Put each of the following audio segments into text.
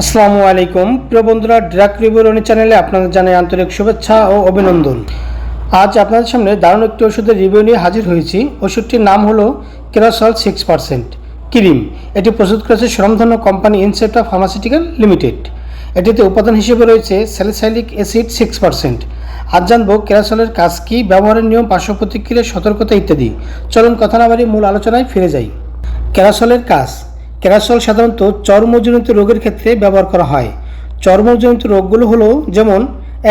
আসসালামু আলাইকুম। প্রিয় বন্ধুরা ড্রাগ রিভিউরনি চ্যানেলে আপনাদের জানাই আন্তরিক শুভেচ্ছা ও অভিনন্দন। আজ আপনাদের সামনে দারুণ একটি ওষুধের রিভিউ নিয়ে হাজির হয়েছি। ওষুধটির নাম হলো কেরাসল সিক্স পার্সেন্ট ক্রিম এটি প্রস্তুত করেছে স্বনামধন্য কোম্পানি ইনসেপ্টা ফার্মাসিউটিক্যাল লিমিটেড এটিতে উপাদান হিসেবে রয়েছে স্যালিসাইলিক অ্যাসিড সিক্স পার্সেন্ট আজ জানব কেরাসলের কাজ কী, ব্যবহারের নিয়ম, পার্শ্ব প্রতিক্রিয়া, সতর্কতা ইত্যাদি। চলুন কথা না বাড়ি মূল আলোচনায় ফিরে যাই। ক্যারাসলের কাজ। ক্যারাসল সাধারণত চর্মজনিত রোগের ক্ষেত্রে ব্যবহার করা হয়। চর্মজনিত রোগগুলো হলো যেমন,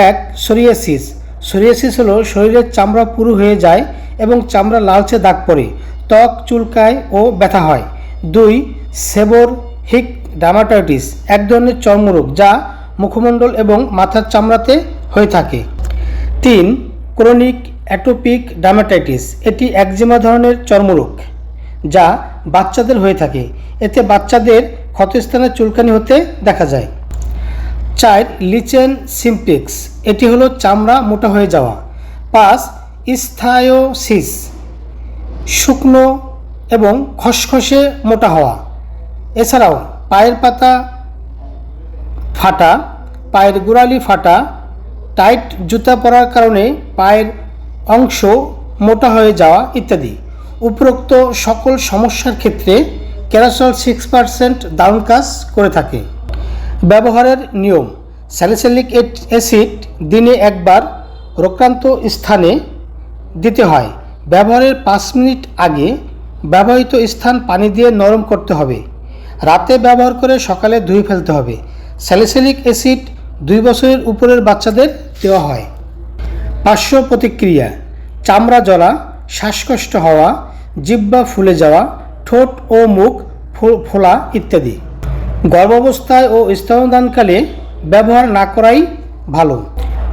এক, সোরিয়াসিস। সোরিয়াসিস হলো শরীরের চামড়া পুরু হয়ে যায় এবং চামড়া লালচে দাগ পড়ে, ত্বক চুলকায় ও ব্যথা হয়। দুই, সেবর হিক ডামাটাইটিস এক ধরনের চর্মরোগ যা মুখমণ্ডল এবং মাথার চামড়াতে হয়ে থাকে। তিন, ক্রনিক অ্যাটোপিক ডামাটাইটিস এটি একজিমা ধরনের চর্মরোগ। যা বাচ্চাদের হয়ে থাকে। এতে বাচ্চাদের ক্ষতস্থানে চুলকানি হতে দেখা যায়। চার লিচেন সিমপ্লেক্স। এটি হলো চামড়া মোটা হয়ে যাওয়া। পাঁচ ইস্থায়োসিস শুকনো এবং খসখসে মোটা হওয়া। এছাড়াও পায়ের পাতা ফাটা, পায়ের গোড়ালি ফাটা, টাইট জুতা পরার কারণে পায়ের অংশ মোটা হয়ে যাওয়া ইত্যাদি। উপরোক্ত সকল সমস্যার ক্ষেত্রে ক্যারাসল সিক্স পার্সেন্ট দারুণ কাজ করে থাকে। ব্যবহারের নিয়ম স্যালিসিলিক অ্যাসিড দিনে একবার রোগাক্রান্ত স্থানে দিতে হয়। ব্যবহারের পাঁচ মিনিট আগে ব্যবহৃত স্থান পানি দিয়ে নরম করতে হবে। রাতে ব্যবহার করে সকালে ধুয়ে ফেলতে হবে। স্যালিসিলিক অ্যাসিড দুই বছরের উপরের বাচ্চাদের দেওয়া হয়। পার্শ্ব প্রতিক্রিয়া, চামড়া জ্বলা শ্বাসকষ্ট হওয়া জিহ্বা ফুলে যাওয়া, ঠোঁট ও মুখ ফোলা ইত্যাদি। গর্ভাবস্থায় ও স্তনদানকালে ব্যবহার না করাই ভালো।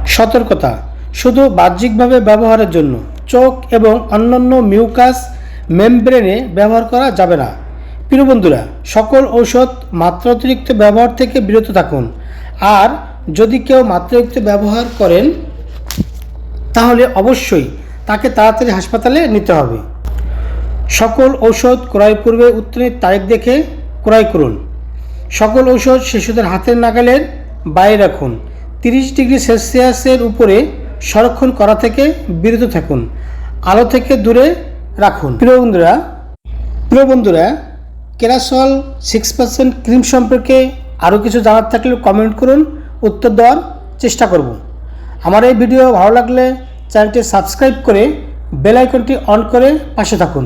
সতর্কতা, শুধু বাহ্যিকভাবে ব্যবহারের জন্য। চোখ এবং অন্যান্য মিউকাস মেমব্রেনে ব্যবহার করা যাবে না। প্রিয় বন্ধুরা, সকল ঔষধ মাত্রাতিরিক্ত ব্যবহার থেকে বিরত থাকুন। আর যদি কেউ মাত্রাতিরিক্ত ব্যবহার করেন, তাহলে অবশ্যই তাকে তাড়াতাড়ি হাসপাতালে নিতে হবে। সকল ঔষধ ক্রয় পূর্বে উত্তীর্ণের তারিখ দেখে ক্রয় করুন। সকল ঔষধ শিশুদের হাতের নাগালের বাইরে রাখুন। তিরিশ ডিগ্রি সেলসিয়াসের উপরে সংরক্ষণ করা থেকে বিরত থাকুন। আলো থেকে দূরে রাখুন। প্রিয় বন্ধুরা প্রিয় বন্ধুরা কেরাসল সিক্স পার্সেন্ট ক্রিম সম্পর্কে আরও কিছু জানার থাকলে কমেন্ট করুন। উত্তর দেওয়ার চেষ্টা করব। আমার এই ভিডিও ভালো লাগলে চ্যানেলটি সাবস্ক্রাইব করে বেল আইকনটি অন করে পাশে থাকুন।